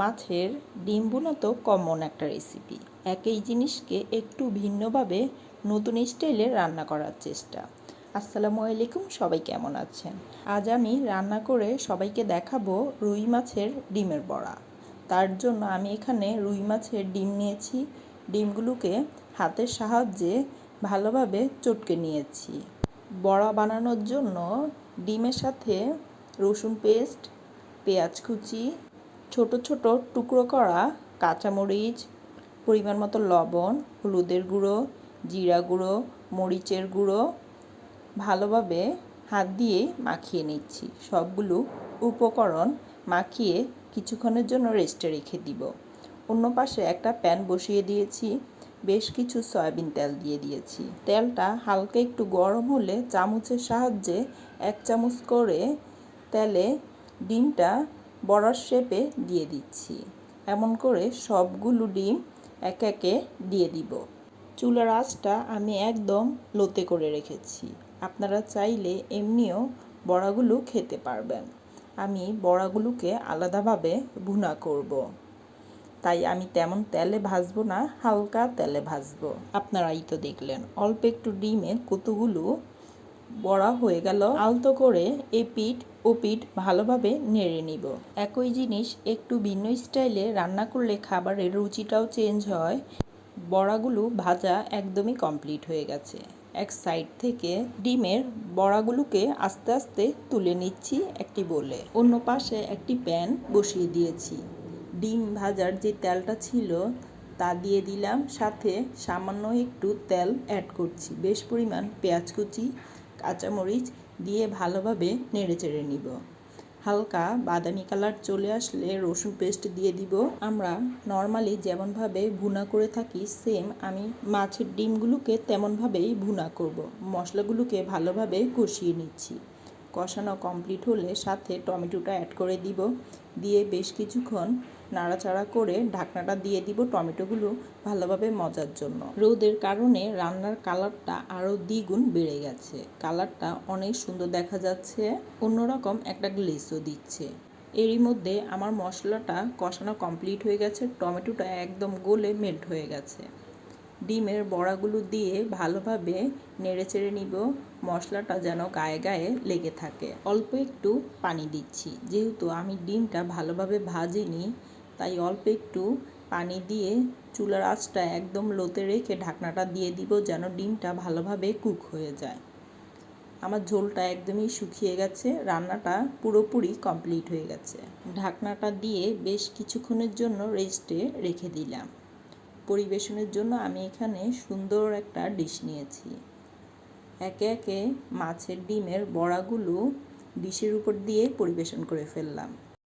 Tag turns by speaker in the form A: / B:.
A: মাছের ডিম বোনা তো কমন একটা রেসিপি একই জিনিসকে একটু ভিন্নভাবে নতুন স্টাইলে রান্না করার চেষ্টা। আসসালামু আলাইকুম, সবাই কেমন আছেন? আজ আমি রান্না করে সবাইকে দেখাবো রুই মাছের ডিমের বড়া। তার জন্য আমি এখানে রুই মাছের ডিম নিয়েছি। ডিমগুলোকে হাতের সাহায্যে ভালোভাবে চটকে নিয়েছি। বড়া বানানোর জন্য ডিমের সাথে রসুন পেস্ট, পেঁয়াজ কুচি ছোট ছোট টুকরো করা কাঁচামরিচ, পরিমাণ মতো লবণ, হলুদের গুঁড়ো, জিরা গুঁড়ো, মরিচের গুঁড়ো ভালোভাবে হাত দিয়ে মাখিয়ে নিচ্ছি। সবগুলো উপকরণ মাখিয়ে কিছুক্ষণের জন্য রেস্টে রেখে দিব। অন্য পাশে একটা প্যান বসিয়ে দিয়েছি। বেশ কিছু সয়াবিন তেল দিয়ে দিয়েছি। তেলটা হালকা একটু গরম হলে চামচের সাহায্যে এক চামচ করে তেলে ডিমটা বড়ার শেপে দিয়ে দিচ্ছি। এমন করে সবগুলো ডিম এক একে দিয়ে দিব। চুলার আঁচটা আমি একদম লোতে করে রেখেছি। আপনারা চাইলে এমনিও বড়াগুলো খেতে পারবেন। আমি বড়াগুলোকে আলাদাভাবে ভুনা করব। তাই আমি তেমন তেলে ভাজবো না, হালকা তেলে ভাজবো। আপনারাই তো দেখলেন, অল্প একটু ডিমের কতগুলো বড়া হয়ে গেল, আলতো করে এই পিঠ ও পিঠ ভালোভাবে নেড়ে নিব। একই জিনিস একটু ভিন্ন স্টাইলে রান্না করলে খাবারের রুচিটাও চেঞ্জ হয়। বড়াগুলো ভাজা একদমই কমপ্লিট হয়ে গেছে। এক সাইড থেকে ডিমের বড়াগুলোকে আস্তে আস্তে তুলে নিচ্ছি একটি বলে। অন্য পাশে একটি প্যান বসিয়ে দিয়েছি। ডিম ভাজার যে তেলটা ছিল, তা দিয়ে দিলাম। সাথে সামান্য একটু তেল অ্যাড করছি। বেশ পরিমাণ পেঁয়াজ কুচি কাঁচামরিচ দিয়ে ভালোভাবে নেড়ে চেড়ে নিব। হালকা বাদামি কালার চলে আসলে রসুন পেস্ট দিয়ে দিব। আমরা নর্মালি যেমনভাবে ভুনা করে থাকি, সেম আমি মাছের ডিমগুলোকে তেমনভাবেই ভুনা করব। মশলাগুলোকে ভালোভাবে কষিয়ে নিচ্ছি। কষানো কমপ্লিট হলে সাথে টমেটোটা অ্যাড করে দিব। দিয়ে বেশ কিছুক্ষণ নাড়াচাড়া করে ঢাকনাটা দিয়ে দিব টমেটোগুলো ভালোভাবে মজার জন্য। রোদের কারণে রান্নার কালারটা আরও দ্বিগুণ বেড়ে গেছে। কালারটা অনেক সুন্দর দেখা যাচ্ছে, অন্যরকম একটা গ্লেসও দিচ্ছে। এরই মধ্যে আমার মশলাটা কষানো কমপ্লিট হয়ে গেছে, টমেটোটা একদম গলে মেল্ট হয়ে গেছে। ডিমের বড়াগুলো দিয়ে ভালোভাবে নেড়ে চেড়ে নিব। মশলাটা যেন গায়ে গায়ে লেগে থাকে। অল্প একটু পানি দিচ্ছি। যেহেতু আমি ডিমটা ভালোভাবে ভাজিনি, তাই অল্প একটু পানি দিয়ে চুলার আঁচটা একদম লোতে রেখে ঢাকনাটা দিয়ে দিব যেন ডিমটা ভালোভাবে কুক হয়ে যায়। আমার ঝোলটা একদমই শুকিয়ে গেছে। রান্নাটা পুরোপুরি কমপ্লিট হয়ে গেছে। ঢাকনাটা দিয়ে বেশ কিছুক্ষণের জন্য রেস্টে রেখে দিলাম। পরিবেশনের জন্য আমি এখানে সুন্দর একটা ডিশ নিয়েছি। একে একে মাছের ডিমের বড়াগুলো ডিশের উপর দিয়ে পরিবেশন করে ফেললাম।